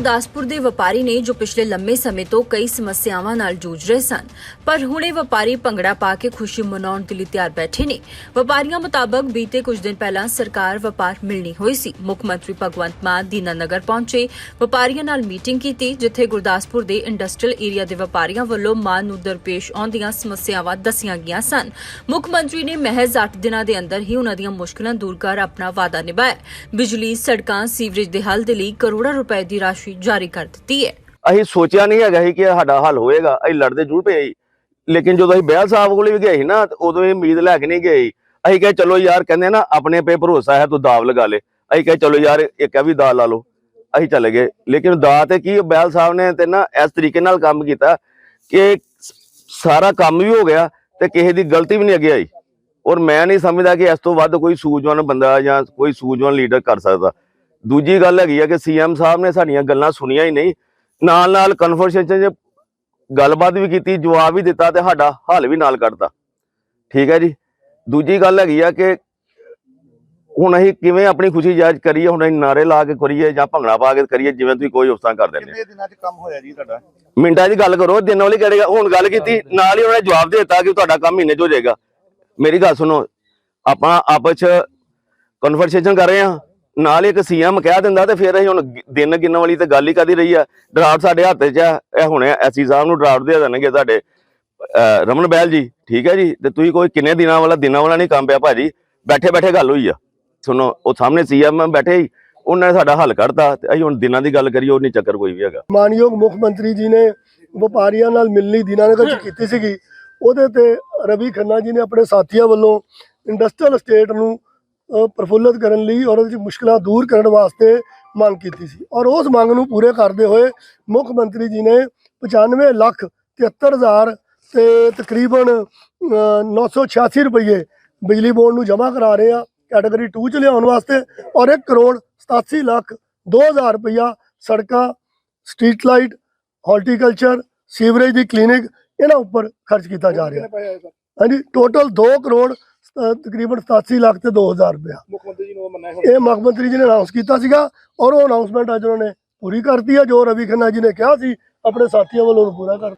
ਗੁਰਦਾਸਪੁਰ ਦੇ ਵਪਾਰੀ ਨੇ ਜੋ ਪਿਛਲੇ ਲੰਮੇ ਸਮੇਂ ਤੋਂ ਕਈ ਸਮੱਸਿਆਵਾਂ ਨਾਲ ਜੂਝ ਰਹੇ ਸਨ, ਪਰ ਹੁਣ ਇਹ ਵਪਾਰੀ ਭੰਗੜਾ ਪਾ ਕੇ ਖੁਸ਼ੀ ਮਨਾਉਣ ਦੇ ਲਈ ਤਿਆਰ ਬੈਠੇ ਨੇ। ਵਪਾਰੀਆਂ ਮੁਤਾਬਕ ਬੀਤੇ ਕੁਝ ਦਿਨ ਪਹਿਲਾਂ ਸਰਕਾਰ ਵਪਾਰ ਮਿਲਣੀ ਹੋਈ ਸੀ। ਮੁੱਖ ਮੰਤਰੀ ਭਗਵੰਤ ਮਾਨ ਦੀਨਾਨਗਰ ਪਹੁੰਚੇ, ਵਪਾਰੀਆਂ ਨਾਲ ਮੀਟਿੰਗ ਕੀਤੀ, ਜਿੱਥੇ ਗੁਰਦਾਸਪੁਰ ਦੇ ਇੰਡਸਟਰੀਅਲ ਏਰੀਆ ਦੇ ਵਪਾਰੀਆਂ ਵੱਲੋਂ ਮਾਨ ਨੂੰ ਦਰਪੇਸ਼ ਆਉਂਦੀਆਂ ਸਮੱਸਿਆਵਾਂ ਦੱਸੀਆਂ ਗਈਆਂ ਸਨ। ਮੁੱਖ ਮੰਤਰੀ ਨੇ ਮਹਿਜ਼ 8 ਦਿਨਾਂ ਦੇ ਅੰਦਰ ਹੀ ਉਹਨਾਂ ਦੀਆਂ ਮੁਸ਼ਕਲਾਂ ਦੂਰ ਕਰ ਆਪਣਾ ਵਾਅਦਾ ਨਿਭਾਇਆ। ਬਿਜਲੀ, ਸੜਕਾਂ, ਸੀਵਰੇਜ ਦੇ ਹੱਲ ਦੇ ਲਈ ਕਰੋੜਾਂ ਰੁਪਏ ਦੀ ਰਾਸ਼ੀ ਜਾਰੀ ਕਰ ਦਿੱਤੀ ਹੈ। ਅਸੀਂ ਸੋਚਿਆ ਨਹੀਂ ਹੈਗਾ ਸੀ ਕਿ ਸਾਡਾ ਹੱਲ ਹੋਏਗਾ। ਅਸੀਂ ਲੜਦੇ ਜ਼ਰੂਰ ਪਏ ਸੀ। ਲੇਕਿਨ ਜਦੋਂ ਅਸੀਂ ਬਹਿਲ ਸਾਹਿਬ ਕੋਲੇ ਵੀ ਗਏ ਸੀ ਨਾ ਉਦੋਂ ਇਹ ਉਮੀਦ ਲੈ ਕੇ ਨਹੀਂ ਗਏ ਅਸੀਂ ਕਹੇ, ਚਲੋ ਯਾਰ, ਕਹਿੰਦੇ ਨਾ, ਆਪਣੇ ਪੇ ਭਰੋਸਾ ਹੈ, ਤੂੰ ਦਾਵ ਲਗਾ ਲੈ। ਅਸੀਂ ਕਹੇ, ਚਲੋ ਯਾਰ ਇੱਕ ਇਹ ਵੀ ਦਾ ਲਾ ਲਓ। ਅਸੀਂ ਚਲੇ ਗਏ। ਲੇਕਿਨ ਦਾ ਤੇ ਕੀ, ਬਹਿਲ ਸਾਹਿਬ ਨੇ ਤੇ ਨਾ ਇਸ ਤਰੀਕੇ ਨਾਲ ਕੰਮ ਕੀਤਾ ਕਿ ਸਾਰਾ ਕੰਮ ਵੀ ਹੋ ਗਿਆ ਤੇ ਕਿਸੇ ਦੀ ਗਲਤੀ ਵੀ ਨਹੀਂ ਅੱਗੇ ਆਈ। ਔਰ ਮੈਂ ਨਹੀਂ ਸਮਝਦਾ ਕਿ ਇਸ ਤੋਂ ਵੱਧ ਕੋਈ ਸੂਝਵਾਨ ਬੰਦਾ ਜਾਂ ਕੋਈ ਸੂਝਵਾਨ ਲੀਡਰ ਕਰ ਸਕਦਾ। ਦੂਜੀ ਗੱਲ ਹੈਗੀ ਆ ਕਿ ਸੀਐਮ ਸਾਹਿਬ ਨੇ ਸਾਡੀਆਂ ਗੱਲਾਂ ਸੁਣੀਆਂ ਹੀ ਨਹੀਂ। ਨਾਲ ਨਾਲ ਕਨਵਰਸੇਸ਼ਨ 'ਚ ਗੱਲਬਾਤ ਵੀ ਕੀਤੀ ਜਵਾਬ ਵੀ ਦਿੱਤਾ ਤੇ ਸਾਡਾ ਹੱਲ ਵੀ ਨਾਲ ਕੱਢਤਾ। ਠੀਕ ਹੈ ਜੀ? ਦੂਜੀ ਗੱਲ ਹੈਗੀ ਆ ਕਿ ਹੁਣ ਅਸੀਂ ਕਿਵੇਂ ਆਪਣੀ ਖੁਸ਼ੀ ਜ਼ਾਹਿਰ ਕਰੀਏ ਹੁਣ ਅਸੀਂ ਨਾਰੇ ਲਾ ਕੇ ਕਰੀਏ ਜਾਂ ਭੰਗੜਾ ਪਾ ਕੇ ਕਰੀਏ ਜਿਵੇਂ ਤੁਸੀਂ ਕੋਈ ਉਸਤਾਂ ਕਰ ਦਿੰਦੇ ਕਿੰਨੇ ਦਿਨਾਂ 'ਚ ਕੰਮ ਹੋਇਆ ਜੀ ਤੁਹਾਡਾ? ਮਿੰਟਾਂ ਦੀ ਗੱਲ ਕਰੋ ਦਿਨ ਵਾਲੀ ਕਰੇਗਾ ਹੁਣ ਗੱਲ ਕੀਤੀ ਨਾਲ ਹੀ ਉਹਨੇ ਜਵਾਬ ਦੇ ਦਿੱਤਾ ਕਿ ਤੁਹਾਡਾ ਕੰਮ ਮਹੀਨੇ 'ਚ ਹੋ ਜਾਏਗਾ। ਮੇਰੀ ਗੱਲ ਸੁਣੋ ਆਪਾਂ ਆਪਸ 'ਚ ਕਨਵਰਸੇਸ਼ਨ ਕਰ ਰਹੇ ਹਾਂ ਨਾਲ ਹੀ ਇੱਕ ਸੀਐਮ ਕਹਿ ਦਿੰਦਾ ਤੇ ਫਿਰ ਅਸੀਂ ਹੁਣ ਦਿਨ ਗਿਣਨ ਵਾਲੀ ਤੇ ਗੱਲ ਹੀ ਕਦੀ ਰਹੀ ਆ? ਡਰਾਫਟ ਸਾਡੇ ਹੱਥ 'ਚ ਆ, ਇਹ ਹੁਣੇ ਐਸੀ ਸਾਹਿਬ ਨੂੰ ਡਰਾਫਟ ਦੇ ਦੇਣਗੇ ਤੁਹਾਡੇ ਰਮਨ ਬਹਿਲ ਜੀ, ਠੀਕ ਹੈ ਜੀ? ਤੇ ਤੁਸੀਂ ਕੋਈ ਕਿੰਨੇ ਦਿਨਾਂ ਵਾਲਾ ਦਿਨਾਂ ਵਾਲਾ ਨਹੀਂ ਕੰਮ ਪਿਆ ਭਾਜੀ? ਬੈਠੇ ਬੈਠੇ ਗੱਲ ਹੋਈ ਆ। ਸੁਣੋ, ਉਹ ਸਾਹਮਣੇ ਸੀਐਮ ਬੈਠੇ ਹੀ ਉਹਨਾਂ ਨੇ ਸਾਡਾ ਹੱਲ ਕੱਢਤਾ ਤੇ ਅਸੀਂ ਹੁਣ ਦਿਨਾਂ ਦੀ ਗੱਲ ਕਰੀਏ, ਉਹ ਨਹੀਂ ਚੱਕਰ ਕੋਈ ਵੀ ਹੈਗਾ। ਮਾਨਯੋਗ ਮੁੱਖ ਮੰਤਰੀ ਜੀ ਨੇ ਵਪਾਰੀਆਂ ਨਾਲ ਮਿਲਣੀ ਦੀਨਾਨਗਰ ਚ ਕੀਤੀ ਸੀਗੀ। ਉਹਦੇ ਤੇ ਰਵੀ ਖੰਨਾ ਜੀ ਨੇ ਆਪਣੇ ਸਾਥੀਆਂ ਵੱਲੋਂ ਇੰਡਸਟਰੀਅਲ ਸਟੇਟ ਨੂੰ ਪ੍ਰਫੁੱਲਤ ਕਰਨ ਲਈ ਔਰ ਉਹਦੀ ਮੁਸ਼ਕਲਾਂ ਦੂਰ ਕਰਨ ਵਾਸਤੇ ਮੰਗ ਕੀਤੀ ਸੀ। ਔਰ ਉਸ ਮੰਗ ਨੂੰ ਪੂਰੇ ਕਰਦੇ ਹੋਏ ਮੁੱਖ ਮੰਤਰੀ ਜੀ ਨੇ 95 ਲੱਖ 73 ਹਜ਼ਾਰ ਤੇ ਤਕਰੀਬਨ ਅ, 986 ਰੁਪਏ ਬਿਜਲੀ ਬੋਰਡ ਨੂੰ ਜਮ੍ਹਾਂ ਕਰਾ ਰਹੇ ਆ ਕੈਟਾਗਰੀ 2 ਚ ਲਿਆਉਣ ਵਾਸਤੇ ਔਰ 1 ਕਰੋੜ 87 ਲੱਖ 2000 ਰੁਪਇਆ ਸੜਕਾਂ ਸਟਰੀਟ ਲਾਈਟ ਹਾਰਟੀਕਲਚਰ ਸੀਵਰੇਜ ਦੀ ਕਲੀਨਿਕ ਇਹਨਾਂ ਉੱਪਰ ਖਰਚ ਕੀਤਾ ਜਾ ਰਿਹਾ। ਹਾਂਜੀ ਟੋਟਲ 2 ਕਰੋੜ ਤਕਰੀਬਨ 87 ਲੱਖ ਤੇ 2000 ਰੁਪਇਆ। ਮੁੱਖ ਮੰਤਰੀ ਜੀ ਨੂੰ ਉਹ ਮੰਨਿਆ ਇਹ ਮੁੱਖ ਮੰਤਰੀ ਜੀ ਨੇ ਅਨਾਉਂਸ ਕੀਤਾ ਸੀਗਾ ਔਰ ਉਹ ਅਨਾਉਂਸਮੈਂਟ ਅੱਜ ਉਹਨਾਂ ਨੇ ਪੂਰੀ ਕਰਤੀ ਹੈ ਜੋ ਰਵੀ ਖੰਨਾ ਜੀ ਨੇ ਕਿਹਾ ਸੀ ਆਪਣੇ ਸਾਥੀਆਂ ਵੱਲੋਂ ਪੂਰਾ ਕਰ